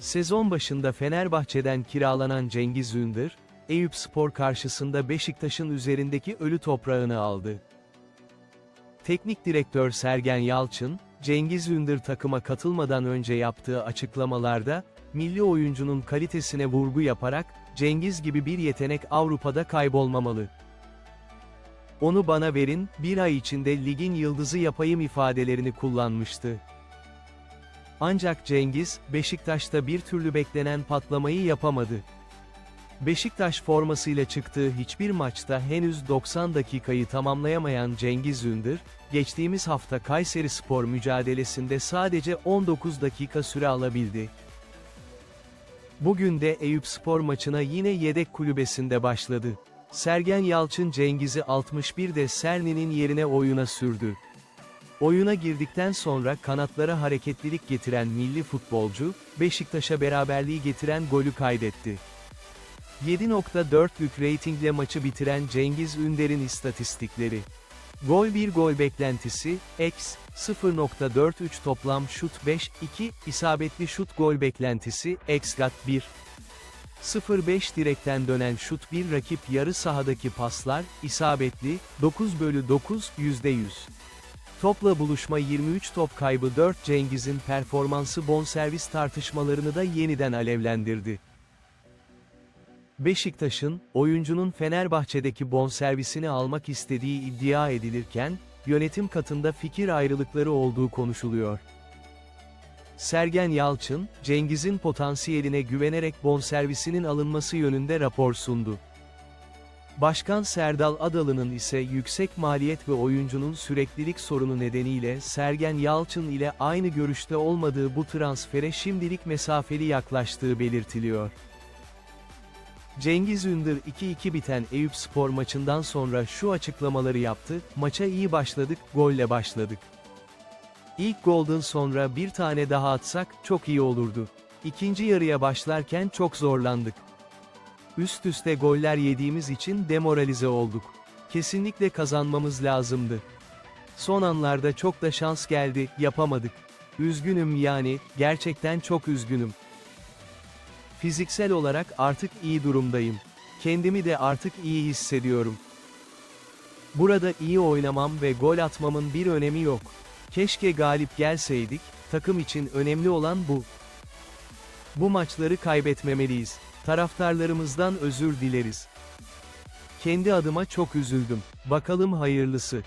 Sezon başında Fenerbahçe'den kiralanan Cengiz Ünder, Eyüp Spor karşısında Beşiktaş'ın üzerindeki ölü toprağını aldı. Teknik direktör Sergen Yalçın, Cengiz Ünder takıma katılmadan önce yaptığı açıklamalarda, milli oyuncunun kalitesine vurgu yaparak, Cengiz gibi bir yetenek Avrupa'da kaybolmamalı. Onu bana verin, bir ay içinde ligin yıldızı yapayım ifadelerini kullanmıştı. Ancak Cengiz, Beşiktaş'ta bir türlü beklenen patlamayı yapamadı. Beşiktaş formasıyla çıktığı hiçbir maçta henüz 90 dakikayı tamamlayamayan Cengiz Ünder, geçtiğimiz hafta Kayseri Spor mücadelesinde sadece 19 dakika süre alabildi. Bugün de Eyüp Spor maçına yine yedek kulübesinde başladı. Sergen Yalçın Cengiz'i 61'de Serni'nin yerine oyuna sürdü. Oyuna girdikten sonra kanatlara hareketlilik getiren milli futbolcu, Beşiktaş'a beraberliği getiren golü kaydetti. 7.4'lük reytingle maçı bitiren Cengiz Ünder'in istatistikleri. Gol 1 gol beklentisi, x, 0.43 toplam şut 5, 2, isabetli şut gol beklentisi, xgat 1. 0.5 direkten dönen şut 1 rakip yarı sahadaki paslar, isabetli, 9 bölü 9, %100. Topla buluşma 23 top kaybı 4 Cengiz'in performansı bonservis tartışmalarını da yeniden alevlendirdi. Beşiktaş'ın, oyuncunun Fenerbahçe'deki bonservisini almak istediği iddia edilirken, yönetim katında fikir ayrılıkları olduğu konuşuluyor. Sergen Yalçın, Cengiz'in potansiyeline güvenerek bonservisinin alınması yönünde rapor sundu. Başkan Serdal Adalı'nın ise yüksek maliyet ve oyuncunun süreklilik sorunu nedeniyle Sergen Yalçın ile aynı görüşte olmadığı bu transfere şimdilik mesafeli yaklaştığı belirtiliyor. Cengiz Ünder 2-2 biten Eyüp Spor maçından sonra şu açıklamaları yaptı, maça iyi başladık, golle başladık. İlk golden sonra bir tane daha atsak, çok iyi olurdu. İkinci yarıya başlarken çok zorlandık. Üst üste goller yediğimiz için demoralize olduk. Kesinlikle kazanmamız lazımdı. Son anlarda çok da şans geldi, yapamadık. Üzgünüm yani, gerçekten çok üzgünüm. Fiziksel olarak artık iyi durumdayım. Kendimi de artık iyi hissediyorum. Burada iyi oynamam ve gol atmamın bir önemi yok. Keşke galip gelseydik, takım için önemli olan bu. Bu maçları kaybetmemeliyiz. Taraftarlarımızdan özür dileriz. Kendi adıma çok üzüldüm. Bakalım hayırlısı.